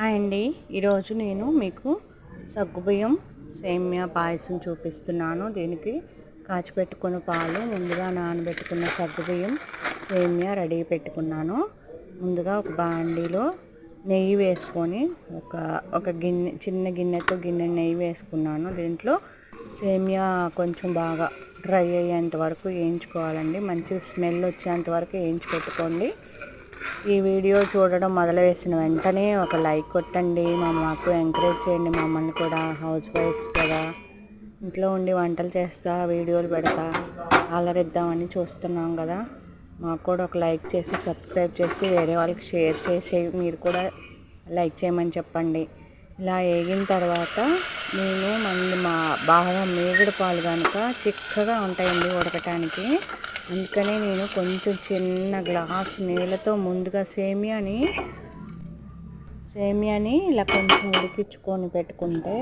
Hi అండి. ఈరోజు నేను మీకు సగ్గుబియ్యం సేమ్యా పాయసం చూపిస్తున్నాను. దీనికి కాచిపెట్టుకున్న పాలు ముందుగా నానబెట్టుకున్న సగ్గుబియ్యం సేమ్యా రెడీ పెట్టుకున్నాను. ముందుగా ఒక బాండీలో నెయ్యి వేసుకొని ఒక ఒక గిన్నె చిన్న గిన్నెతో గిన్నె నెయ్యి వేసుకున్నాను. దీంట్లో సేమియా కొంచెం బాగా డ్రై అయ్యేంత వరకు వేయించుకోవాలండి. మంచి స్మెల్ వచ్చేంత వరకు వేయించి పెట్టుకోండి. ఈ వీడియో చూడడం మొదలువేసిన వెంటనే ఒక లైక్ కొట్టండి. మా మాకు ఎంకరేజ్ చేయండి. మమ్మల్ని కూడా హౌస్ వైఫ్స్ కదా. ఇంట్లో ఉండి వంటలు చేస్తా వీడియోలు పెడతా అలరిద్దామని చూస్తున్నాం కదా. మాకు కూడా ఒక లైక్ చేసి సబ్స్క్రైబ్ చేసి వేరే వాళ్ళకి షేర్ చేసి మీరు కూడా లైక్ చేయమని చెప్పండి. ఇలా వేగిన తర్వాత నేను మళ్ళీ మా బాగా మేగుడు పాలు కనుక చిక్కగా ఉంటాయండి ఉడకటానికి. అందుకనే నేను కొంచెం చిన్న గ్లాస్ నీళ్ళతో ముందుగా సేమియాని సేమియాని ఇలా కొంచెం ఉడికించుకొని పెట్టుకుంటే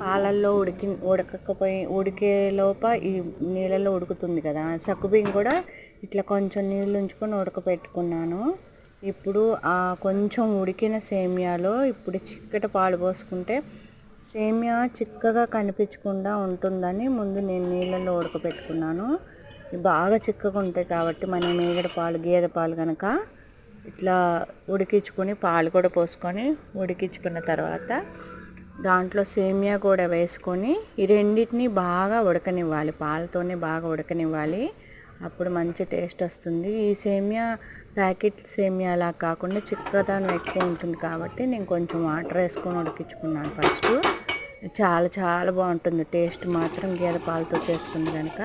పాలల్లో ఉడికి ఉడకకపోయి ఉడికే లోప ఈ నీళ్ళలో ఉడుకుతుంది కదా. సక్కుబియ్యం కూడా ఇట్లా కొంచెం నీళ్ళు ఉంచుకొని ఉడకపెట్టుకున్నాను. ఇప్పుడు ఆ కొంచెం ఉడికిన సేమియాలో ఇప్పుడు చిక్కటి పాలు పోసుకుంటే సేమియా చిక్కగా కనిపించకుండా ఉంటుందని ముందు నేను నీళ్ళల్లో ఉడకపెట్టుకున్నాను. బాగా చిక్కగా ఉంటాయి కాబట్టి మన మేగడ పాలు గేదె పాలు కనుక ఇట్లా ఉడికించుకొని పాలు కూడా పోసుకొని ఉడికించుకున్న తర్వాత దాంట్లో సేమియా కూడా వేసుకొని ఈ రెండింటిని బాగా ఉడకనివ్వాలి. పాలతోనే బాగా ఉడకనివ్వాలి. అప్పుడు మంచి టేస్ట్ వస్తుంది. ఈ సేమియా ప్యాకెట్ సేమియా అలా కాకుండా చిక్కదనం ఎక్కువ ఉంటుంది కాబట్టి నేను కొంచెం వాటర్ వేసుకొని ఉడికించుకున్నాను ఫస్ట్. చాలా చాలా బాగుంటుంది. టేస్ట్ మాత్రం గేదె పాలతో చేసుకుంది కనుక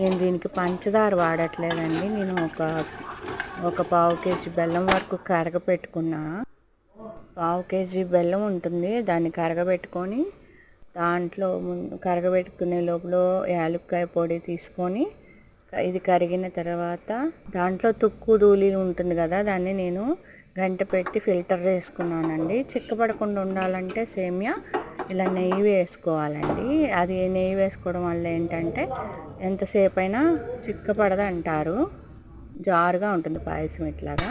నేను దీనికి పంచదార వాడట్లేదండి. నేను ఒక ఒక పావు కేజీ బెల్లం వరకు కరగపెట్టుకున్నా. పావు కేజీ బెల్లం ఉంటుంది. దాన్ని కరగబెట్టుకొని దాంట్లో కరగబెట్టుకునే లోపల యాలక్కాయ పొడి తీసుకొని ఇది కరిగిన తర్వాత దాంట్లో తుక్కు ధూళి ఉంటుంది కదా దాన్ని నేను గంట పెట్టి ఫిల్టర్ చేసుకున్నానండి. చిక్కపడకుండా ఉండాలంటే సేమియా ఇలా నెయ్యి వేసుకోవాలండి. అది నెయ్యి వేసుకోవడం వల్ల ఏంటంటే ఎంతసేపు అయినా చిక్కపడదు అంటారు జారుగా ఉంటుంది పాయసం ఇట్లాగా.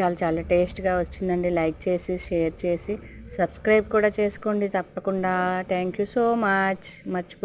చాలా చాలా టేస్ట్గా వచ్చిందండి. లైక్ చేసి షేర్ చేసి సబ్స్క్రైబ్ కూడా చేసుకోండి తప్పకుండా. Thank you so much. మర్చిపో